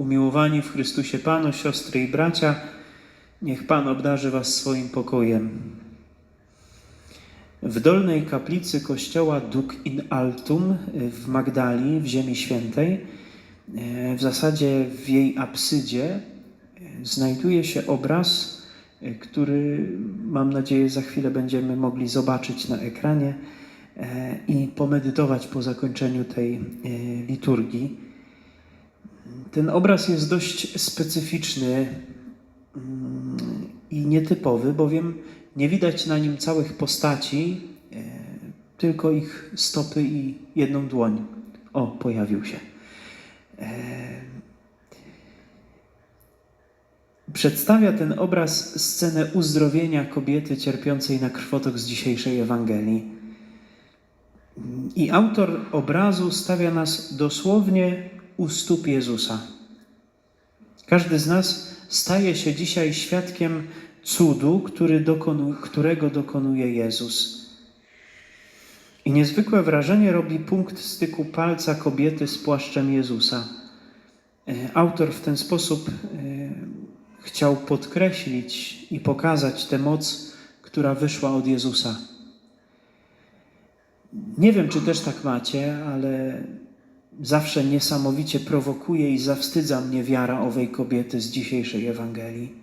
Umiłowani w Chrystusie Panu, siostry i bracia, niech Pan obdarzy Was swoim pokojem. W dolnej kaplicy kościoła Duc in Altum w Magdali, w Ziemi Świętej, e, w zasadzie w jej absydzie, e, znajduje się obraz, e, który mam nadzieję za chwilę będziemy mogli zobaczyć na ekranie i pomedytować po zakończeniu tej liturgii. Ten obraz jest dość specyficzny mm, i nietypowy, bowiem nie widać na nim całych postaci, e, tylko ich stopy i jedną dłoń. O, pojawił się. E, Przedstawia ten obraz scenę uzdrowienia kobiety cierpiącej na krwotok z dzisiejszej Ewangelii. I autor obrazu stawia nas dosłownie u stóp Jezusa. Każdy z nas staje się dzisiaj świadkiem cudu, który dokonu, którego dokonuje Jezus. I niezwykłe wrażenie robi punkt styku palca kobiety z płaszczem Jezusa. E, Autor w ten sposób e, chciał podkreślić i pokazać tę moc, która wyszła od Jezusa. Nie wiem, czy też tak macie, ale zawsze niesamowicie prowokuje i zawstydza mnie wiara owej kobiety z dzisiejszej Ewangelii.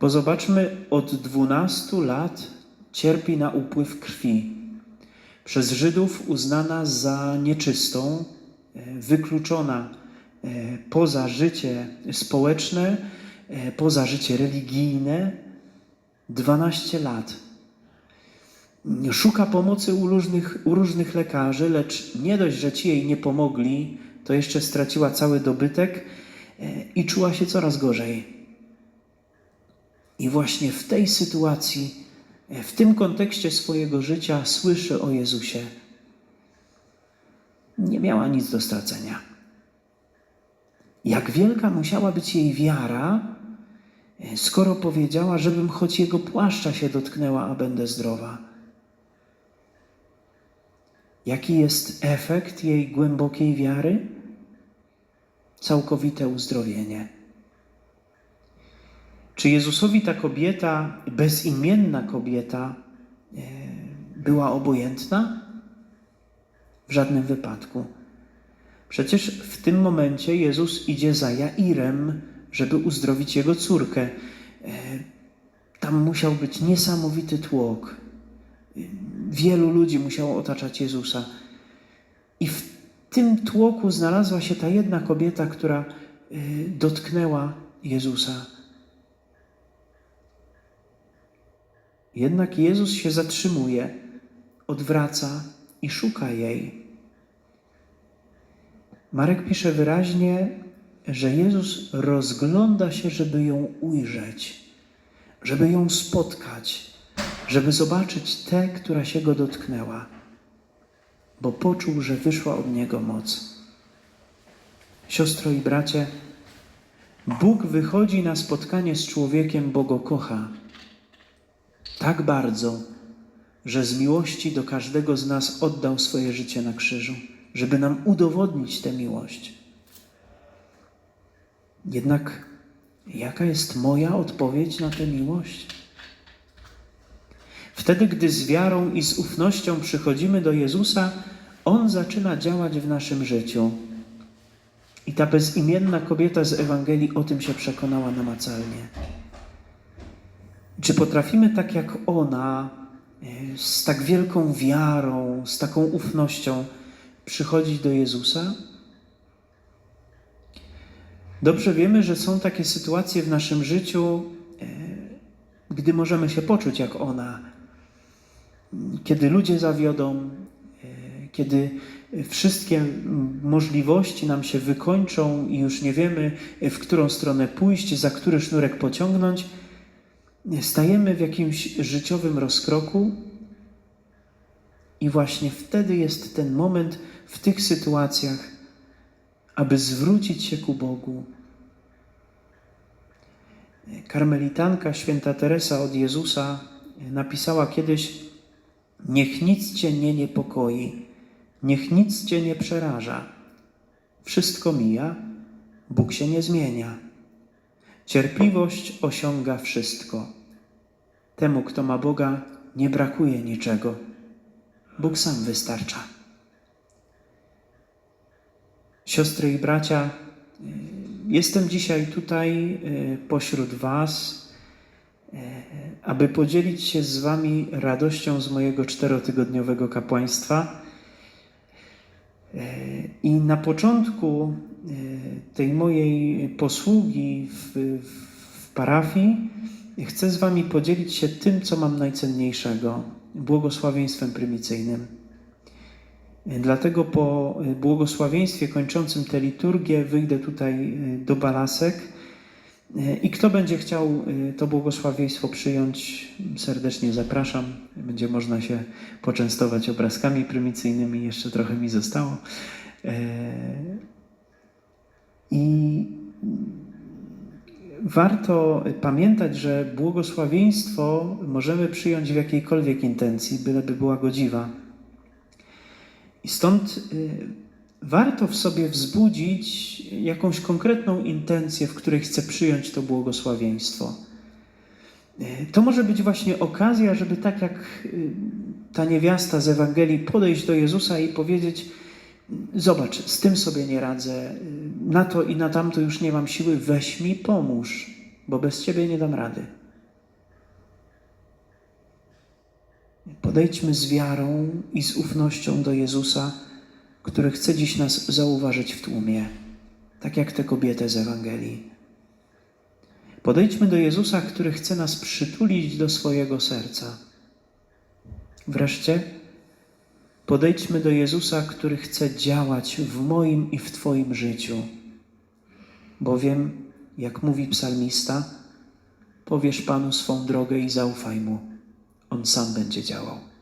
Bo zobaczmy, od 12 lat cierpi na upływ krwi. Przez Żydów uznana za nieczystą, e, wykluczona e, poza życie społeczne, e, poza życie religijne. 12 lat. Szuka pomocy u różnych, u różnych lekarzy, lecz nie dość, że ci jej nie pomogli, to jeszcze straciła cały dobytek i czuła się coraz gorzej. I właśnie w tej sytuacji, w tym kontekście swojego życia słyszy o Jezusie. Nie miała nic do stracenia. Jak wielka musiała być jej wiara, skoro powiedziała, żebym choć jego płaszcza się dotknęła, a będę zdrowa. Jaki jest efekt jej głębokiej wiary? Całkowite uzdrowienie. Czy Jezusowi ta kobieta, bezimienna kobieta, e, była obojętna? W żadnym wypadku. Przecież w tym momencie Jezus idzie za Jairem, żeby uzdrowić jego córkę. E, Tam musiał być niesamowity tłok. Wielu ludzi musiało otaczać Jezusa. I w tym tłoku znalazła się ta jedna kobieta, która e, dotknęła Jezusa. Jednak Jezus się zatrzymuje, odwraca i szuka jej. Marek pisze wyraźnie, że Jezus rozgląda się, żeby ją ujrzeć, żeby ją spotkać, żeby zobaczyć tę, która się go dotknęła, bo poczuł, że wyszła od niego moc. Siostro i bracie, Bóg wychodzi na spotkanie z człowiekiem, bo go kocha tak bardzo, że z miłości do każdego z nas oddał swoje życie na krzyżu, żeby nam udowodnić tę miłość. Jednak jaka jest moja odpowiedź na tę miłość? Wtedy, gdy z wiarą i z ufnością przychodzimy do Jezusa, On zaczyna działać w naszym życiu. I ta bezimienna kobieta z Ewangelii o tym się przekonała namacalnie. Czy potrafimy tak jak ona, e, z tak wielką wiarą, z taką ufnością przychodzić do Jezusa? Dobrze wiemy, że są takie sytuacje w naszym życiu, e, gdy możemy się poczuć jak ona, kiedy ludzie zawiodą, e, kiedy wszystkie możliwości nam się wykończą i już nie wiemy, w którą stronę pójść, za który sznurek pociągnąć stajemy w jakimś życiowym rozkroku i właśnie wtedy jest ten moment w tych sytuacjach, aby zwrócić się ku Bogu. Karmelitanka święta Teresa od Jezusa napisała kiedyś: Niech nic cię nie niepokoi, niech nic cię nie przeraża. Wszystko mija, Bóg się nie zmienia. Cierpliwość osiąga wszystko. Temu, kto ma Boga, nie brakuje niczego. Bóg sam wystarcza. Siostry i bracia, jestem dzisiaj tutaj y, pośród Was, aby podzielić się z Wami radością z mojego czterotygodniowego kapłaństwa. I na początku tej mojej posługi w, w parafii chcę z Wami podzielić się tym, co mam najcenniejszego błogosławieństwem prymicyjnym. Dlatego po błogosławieństwie kończącym tę liturgię wyjdę tutaj do balasek i kto będzie chciał to błogosławieństwo przyjąć, serdecznie zapraszam. Będzie można się poczęstować obrazkami prymicyjnymi, jeszcze trochę mi zostało. I warto pamiętać, że błogosławieństwo możemy przyjąć w jakiejkolwiek intencji, byleby była godziwa. I stąd warto w sobie wzbudzić jakąś konkretną intencję, w której chcę przyjąć to błogosławieństwo. Y, To może być właśnie okazja, żeby tak jak y, ta niewiasta z Ewangelii podejść do Jezusa i powiedzieć: Zobacz, z tym sobie nie radzę, na to i na tamto już nie mam siły, weź mi pomóż, bo bez Ciebie nie dam rady. Podejdźmy z wiarą i z ufnością do Jezusa, który chce dziś nas zauważyć w tłumie, tak jak tę kobietę z Ewangelii. Podejdźmy do Jezusa, który chce nas przytulić do swojego serca. Wreszcie podejdźmy do Jezusa, który chce działać w moim i w Twoim życiu. Bowiem, jak mówi psalmista, powiesz Panu swą drogę i zaufaj Mu. On sam będzie działał.